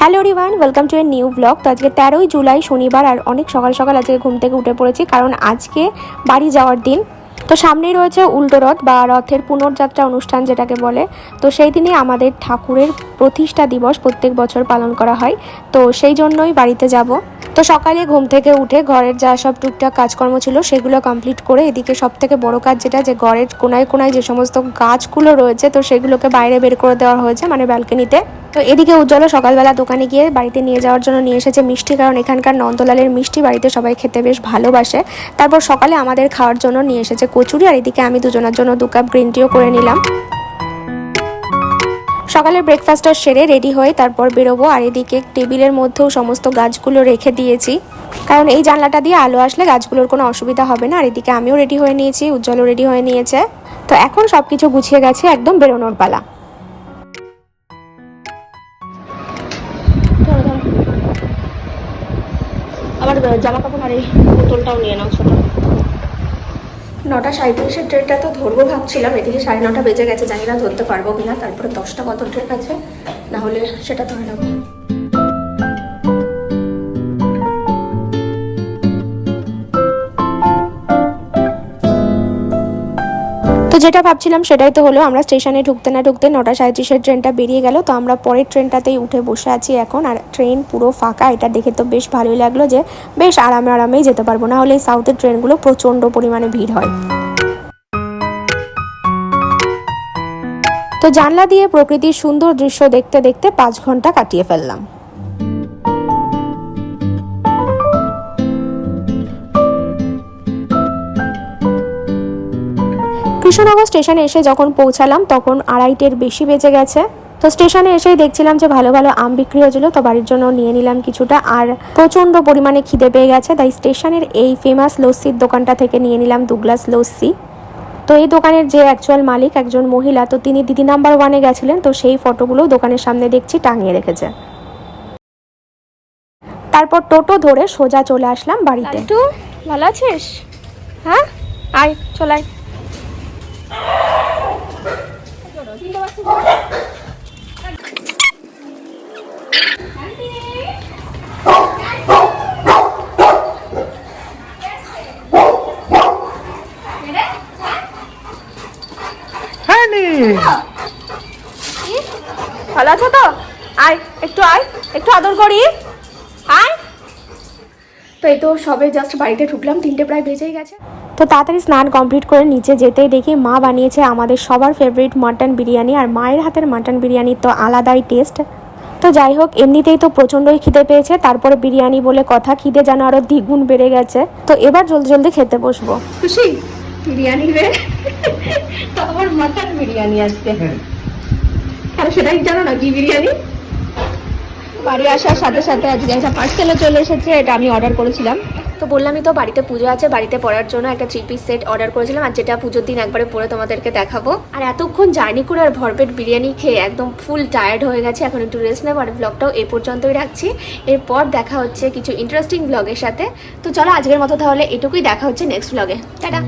Hello Riwan welcome to a new blog তো আজকে তেরোই জুলাই, শনিবার আর অনেক সকাল সকাল আজকে ঘুম থেকে উঠে পড়েছি কারণ আজকে বাড়ি যাওয়ার দিন। তো সামনেই রয়েছে উল্টো রথ বা রথের পুনর্যাত্রা অনুষ্ঠান যেটাকে বলে। তো সেই দিনই আমাদের ঠাকুরের প্রতিষ্ঠা দিবস প্রত্যেক বছর পালন করা হয়। তো সেই জন্যই বাড়িতে যাব। তো সকালে ঘুম থেকে উঠে ঘরের যা সব টুকটাক কাজকর্ম ছিল সেগুলো কমপ্লিট করে এদিকে সব থেকে বড় কাজ যেটা যে ঘরের কোনায় কোনায় যে সমস্ত গাছগুলো রয়েছে, তো সেগুলোকে বাইরে বের করে দেওয়া হয়েছে মানে ব্যালকনিতে তো এদিকে উজ্জ্বল সকালবেলা দোকানে গিয়ে বাড়িতে নিয়ে যাওয়ার জন্য নিয়ে এসেছে মিষ্টি, কারণ এখানকার নন্দলালের মিষ্টি বাড়িতে সবাই খেতে বেশ ভালোবাসে। তারপর সকালে আমাদের খাওয়ার জন্য নিয়ে এসেছে কচুরি, আর এদিকে আমি দুজনের জন্য দু কাপ গ্রিন টিও করে নিলাম। সকালের ব্রেকফাস্টটা সেরে রেডি হয়ে তারপর বেরোবো, আর এদিকে টেবিলের মধ্যেও সমস্ত গাছগুলো রেখে দিয়েছি। কারণ এই জানলাটা দিয়ে আলো আসলে গাছগুলোর কোনো অসুবিধা হবে না, আর এদিকে আমিও রেডি হয়ে নিয়েছি, উজ্জ্বলও রেডি হয়ে নিয়েছে। তো এখন সব কিছু গুছিয়ে গেছে একদম বেরোনোর পালা। আবার জামা কাপড় আর এই বোতলটাও নিয়ে নাও ছোটো। নটা সাঁত্রিশের ট্রেনটা তো ধরবো ভাবছিলাম, এদিকে সাড়ে নটা বেজে গেছে, জানি না ধরতে পারব কিনা, তারপরে দশটা কত ট্রেন আছে, না হলে সেটা ধরে নেব। তো যেটা ভাবছিলাম সেটাই তো হলো, আমরা স্টেশনে ঢুকতে না ঢুকতে নটা সাঁত্রিশের ট্রেনটা বেরিয়ে গেল। তো আমরা পরের ট্রেনটাতেই উঠে বসে আছি এখন, আর ট্রেন পুরো ফাঁকা। এটা দেখে তো বেশ ভালোই লাগল যে বেশ আরামে আরামেই যেতে পারব। না হলে সাউথের ট্রেনগুলো প্রচণ্ড পরিমাণে ভিড় হয়। তো জানলা দিয়ে প্রকৃতির সুন্দর দৃশ্য দেখতে দেখতে পাঁচ ঘণ্টা কাটিয়ে ফেললাম। কৃষ্ণনগর স্টেশনে এসে যখন পৌঁছালাম, তখন আড়াইটের বেশি বেজে গেছে। তো স্টেশনে এসেই দেখছিলাম যে ভালো ভালো আম বিক্রি হয়েছিল, তো বাড়ির জন্য নিয়ে নিলাম কিছুটা। আর প্রচণ্ড পরিমাণে খিদে পেয়ে গেছে, তাই স্টেশনের এই ফেমাস লস্যির দোকানটা থেকে নিয়ে নিলাম দু গ্লাস লস্যি। তো এই দোকানের যে অ্যাকচুয়াল মালিক একজন মহিলা, তো তিনি দিদি নাম্বার ওয়ানে গেছিলেন, তো সেই ফটোগুলো দোকানের সামনে দেখছি, টাঙিয়ে রেখেছে। তারপর টোটো ধরে সোজা চলে আসলাম বাড়িতে। ভালো আছিস? হ্যাঁ? আয় চলাই ভালো আছো তো? আয় একটু আয় একটু আদর করি। আয়। তো এই তো সবে জাস্ট বাড়িতে ঢুকলাম তিনটে প্রায় বেজেই গেছে। তো তাড়াতাড়ি স্নান কমপ্লিট করে নিচে যেতেই দেখি মা বানিয়েছে আমাদের সবার ফেভারিট মাটন বিরিয়ানি আর মায়ের হাতের মাটন বিরিয়ানির তো আলাদাই টেস্ট তো যাই হোক এমনিতেই তো প্রচণ্ডই খিদে পেয়েছে তারপরে বিরিয়ানি বলে কথা খিদে যেন আরও দ্বিগুণ বেড়ে গেছে। তো এবার জলদি জলদি খেতে বসবো। খুশি? বিরিয়ানি রে। তো আমার মাটন বিরিয়ানি আজকে। আর সেটাই জানো না কি বিরিয়ানি? বাড়ি আসার সাথে সাথে আজকে একটা পার্সেলও চলে এসেছে এটা আমি অর্ডার করেছিলাম। তো বললামই তো, বাড়িতে পুজো আছে, বাড়িতে পড়ার জন্য একটা থ্রি পিস সেট অর্ডার করেছিলাম আর যেটা পুজোর দিন একবারে পরে তোমাদেরকে দেখাবো। আর এতক্ষণ জার্নি করে আর ভরপেট বিরিয়ানি খেয়ে একদম ফুল টায়ার্ড হয়ে গেছে, এখন একটু রেস্ট নেব আর ব্লগটাও এ পর্যন্তই রাখছি। এরপর দেখা হচ্ছে কিছু ইন্টারেস্টিং ব্লগের সাথে। তো চলো আজকের মতো তাহলে এটুকুই, দেখা হচ্ছে নেক্সট ব্লগে টাটা!